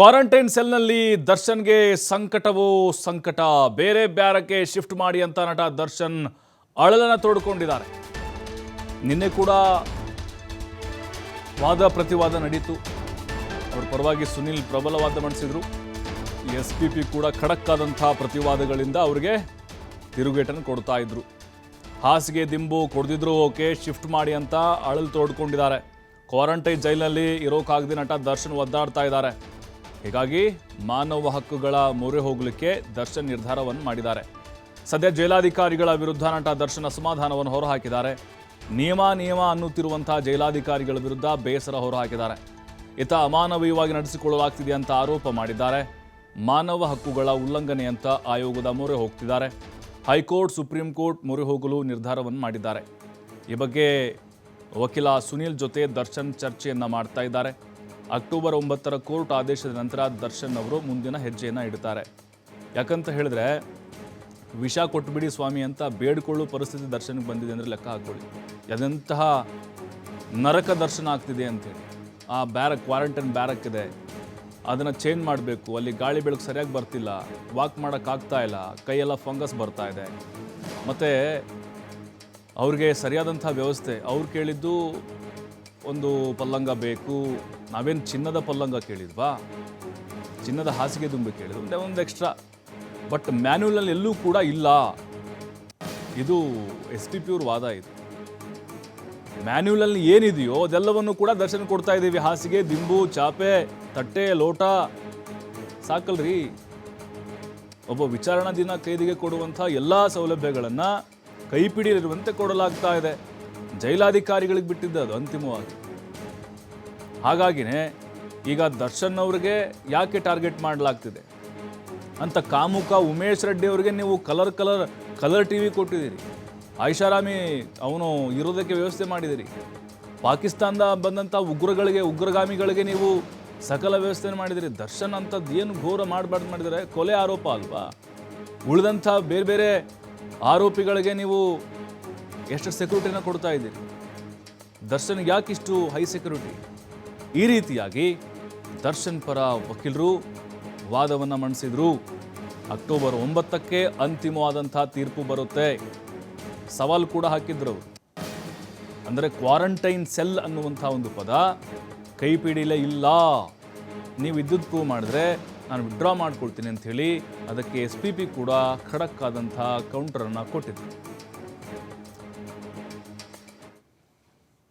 Quarantine ಸೆಲ್ನಲ್ಲಿ ದರ್ಶನ್ಗೆ ಸಂಕಟವೋ ಸಂಕಟ? ಬೇರೆ ಬ್ಯಾರಕ್ಕೆ ಶಿಫ್ಟ್ ಮಾಡಿ ಅಂತ ನಟ ದರ್ಶನ್ ಅಳಲನ್ನು ತೋಡ್ಕೊಂಡಿದ್ದಾರೆ. ನಿನ್ನೆ ಕೂಡ ವಾದ ಪ್ರತಿವಾದ ನಡೀತು. ಅವ್ರ ಪರವಾಗಿ ಸುನಿಲ್ ಪ್ರಬಲವಾದ ಮಂಡಿಸಿದ್ರು ಎಸ್ ಪಿ ಪಿ ಕೂಡ ಖಡಕ್ ಆದಂಥ ಪ್ರತಿವಾದಗಳಿಂದ ಅವ್ರಿಗೆ ತಿರುಗೇಟನ್ನು ಕೊಡ್ತಾ ಇದ್ರು. ಹಾಸಿಗೆ ದಿಂಬು ಕೊಡ್ದಿದ್ರು ಓಕೆ, ಶಿಫ್ಟ್ ಮಾಡಿ ಅಂತ ಅಳಲು ತೋಡ್ಕೊಂಡಿದ್ದಾರೆ. ಕ್ವಾರಂಟೈನ್ ಜೈಲಲ್ಲಿ ಇರೋಕ್ಕಾಗದೆ ನಟ ದರ್ಶನ್ ಒದ್ದಾಡ್ತಾ ಇದ್ದಾರೆ. ಹೀಗಾಗಿ ಮಾನವ ಹಕ್ಕುಗಳ ಮೊರೆ ಹೋಗಲಿಕ್ಕೆ ದರ್ಶನ್ ನಿರ್ಧಾರವನ್ನು ಮಾಡಿದ್ದಾರೆ. ಸದ್ಯ ಜೈಲಾಧಿಕಾರಿಗಳ ವಿರುದ್ಧ ನಟ ದರ್ಶನ್ ಅಸಮಾಧಾನವನ್ನು ಹೊರಹಾಕಿದ್ದಾರೆ. ನಿಯಮ ನಿಯಮ ಅನ್ನುತ್ತಿರುವಂತಹ ಜೈಲಾಧಿಕಾರಿಗಳ ವಿರುದ್ಧ ಬೇಸರ ಹೊರಹಾಕಿದ್ದಾರೆ. ಇತ ಅಮಾನವೀಯವಾಗಿ ನಡೆಸಿಕೊಳ್ಳಲಾಗ್ತಿದೆ ಅಂತ ಆರೋಪ ಮಾಡಿದ್ದಾರೆ. ಮಾನವ ಹಕ್ಕುಗಳ ಉಲ್ಲಂಘನೆ ಅಂತ ಆಯೋಗದ ಮೊರೆ ಹೋಗ್ತಿದ್ದಾರೆ. ಹೈಕೋರ್ಟ್, ಸುಪ್ರೀಂ ಕೋರ್ಟ್ ಮೊರೆ ಹೋಗಲು ನಿರ್ಧಾರವನ್ನು ಮಾಡಿದ್ದಾರೆ. ಈ ಬಗ್ಗೆ ವಕೀಲ ಸುನೀಲ್ ಜೊತೆ ದರ್ಶನ್ ಚರ್ಚೆಯನ್ನು ಮಾಡ್ತಾ ಇದ್ದಾರೆ. ಅಕ್ಟೋಬರ್ ಒಂಬತ್ತರ ಕೋರ್ಟ್ ಆದೇಶದ ನಂತರ ದರ್ಶನ್ ಅವರು ಮುಂದಿನ ಹೆಜ್ಜೆಯನ್ನು ಇಡ್ತಾರೆ. ಯಾಕಂತ ಹೇಳಿದ್ರೆ, ವಿಷ ಕೊಟ್ಬಿಡಿ ಸ್ವಾಮಿ ಅಂತ ಬೇಡ್ಕೊಳ್ಳೋ ಪರಿಸ್ಥಿತಿ ದರ್ಶನಕ್ಕೆ ಬಂದಿದೆ ಅಂದರೆ ಲೆಕ್ಕ ಹಾಕ್ಕೊಳ್ಳಿ. ಅದಂತಹ ನರಕ ದರ್ಶನ ಆಗ್ತಿದೆ ಅಂತೇಳಿ ಆ ಬ್ಯಾರಕ್, ಕ್ವಾರಂಟೈನ್ ಬ್ಯಾರಕ್ ಇದೆ. ಅದನ್ನು ಚೇಂಜ್ ಮಾಡಬೇಕು. ಅಲ್ಲಿ ಗಾಳಿ ಬೆಳಕು ಸರಿಯಾಗಿ ಬರ್ತಿಲ್ಲ. ವಾಕ್ ಮಾಡೋಕ್ಕಾಗ್ತಾ ಇಲ್ಲ. ಕೈಯೆಲ್ಲ ಫಂಗಸ್ ಬರ್ತಾ ಇದೆ. ಮತ್ತು ಅವ್ರಿಗೆ ಸರಿಯಾದಂಥ ವ್ಯವಸ್ಥೆ. ಅವ್ರು ಕೇಳಿದ್ದು ಒಂದು ಪಲ್ಲಂಗ ಬೇಕು. ನಾವೇನು ಚಿನ್ನದ ಪಲ್ಲಂಗ ಕೇಳಿದ್ವಾ? ಚಿನ್ನದ ಹಾಸಿಗೆ ದುಂಬಿ ಕೇಳಿದ್ವಿ? ಒಂದೇ ಒಂದು ಎಕ್ಸ್ಟ್ರಾ ಬಟ್ ಮ್ಯಾನ್ಯುವಲಲ್ಲಿ ಎಲ್ಲೂ ಕೂಡ ಇಲ್ಲ. ಇದು ಎಸ್ ಟಿ ಪಿ ವಾದ ಇದು. ಮ್ಯಾನ್ಯುವಲಲ್ಲಿ ಏನಿದೆಯೋ ಅದೆಲ್ಲವನ್ನು ಕೂಡ ದರ್ಶನ ಕೊಡ್ತಾ ಇದ್ದೀವಿ. ಹಾಸಿಗೆ, ದಿಂಬು, ಚಾಪೆ, ತಟ್ಟೆ, ಲೋಟ. ಸಾಕಲ್ರಿ. ಒಬ್ಬ ವಿಚಾರಣಾ ದಿನ ಕೈದಿಗೆ ಕೊಡುವಂಥ ಎಲ್ಲ ಸೌಲಭ್ಯಗಳನ್ನು ಕೈಪಿಡಿಯಲ್ಲಿರುವಂತೆ ಕೊಡಲಾಗ್ತಾ ಇದೆ. ಜೈಲಾಧಿಕಾರಿಗಳಿಗೆ ಬಿಟ್ಟಿದ್ದು ಅದು ಅಂತಿಮವಾಗಿ. ಹಾಗಾಗಿನೇ ಈಗ ದರ್ಶನ್ ಅವ್ರಿಗೆ ಯಾಕೆ ಟಾರ್ಗೆಟ್ ಮಾಡಲಾಗ್ತಿದೆ? ಅಂತ ಕಾಮುಕ ಉಮೇಶ್ ರೆಡ್ಡಿ ಅವರಿಗೆ ನೀವು colour colour colour T V ಕೊಟ್ಟಿದ್ದೀರಿ. ಐಷಾರಾಮಿ ಅವನು ಇರೋದಕ್ಕೆ ವ್ಯವಸ್ಥೆ ಮಾಡಿದಿರಿ ಪಾಕಿಸ್ತಾನದ ಬಂದಂಥ ಉಗ್ರಗಳಿಗೆ, ಉಗ್ರಗಾಮಿಗಳಿಗೆ ನೀವು ಸಕಲ ವ್ಯವಸ್ಥೆ ಮಾಡಿದಿರಿ ದರ್ಶನ್ ಅಂಥದ್ದು ಏನು ಘೋರ ಮಾಡಬಾರ್ದು ಮಾಡಿದರೆ ಕೊಲೆ ಆರೋಪ ಅಲ್ವಾ? ಉಳಿದಂಥ ಬೇರೆ ಬೇರೆ ಆರೋಪಿಗಳಿಗೆ ನೀವು ಎಷ್ಟು ಸೆಕ್ಯೂರಿಟಿನ ಕೊಡ್ತಾ ಇದ್ದೀರಿ? ದರ್ಶನ್ಗೆ ಯಾಕಿಷ್ಟು ಹೈ ಸೆಕ್ಯೂರಿಟಿ ಈ ರೀತಿಯಾಗಿ ದರ್ಶನ್ ಪರ ವಕೀಲರು ವಾದವನ್ನು ಮಂಡಿಸಿದ್ರು ಅಕ್ಟೋಬರ್ ಒಂಬತ್ತಕ್ಕೆ ಅಂತಿಮವಾದಂಥ ತೀರ್ಪು ಬರುತ್ತೆ. ಸವಾಲು ಕೂಡ ಹಾಕಿದ್ರು ಅಂದರೆ ಕ್ವಾರಂಟೈನ್ ಸೆಲ್ ಅನ್ನುವಂಥ ಒಂದು ಪದ ಕೈಪಿಡಿಲೇ ಇಲ್ಲ. ನೀವು ವಿದ್ಯುತ್ ಪ್ರೂವ್ ಮಾಡಿದ್ರೆ ನಾನು ವಿಡ್ರಾ ಮಾಡ್ಕೊಳ್ತೀನಿ ಅಂಥೇಳಿ ಅದಕ್ಕೆ ಎಸ್ ಪಿ ಪಿ ಕೂಡ ಖಡಕ್ ಆದಂಥ ಕೌಂಟರನ್ನು ಕೊಟ್ಟಿದ್ರು.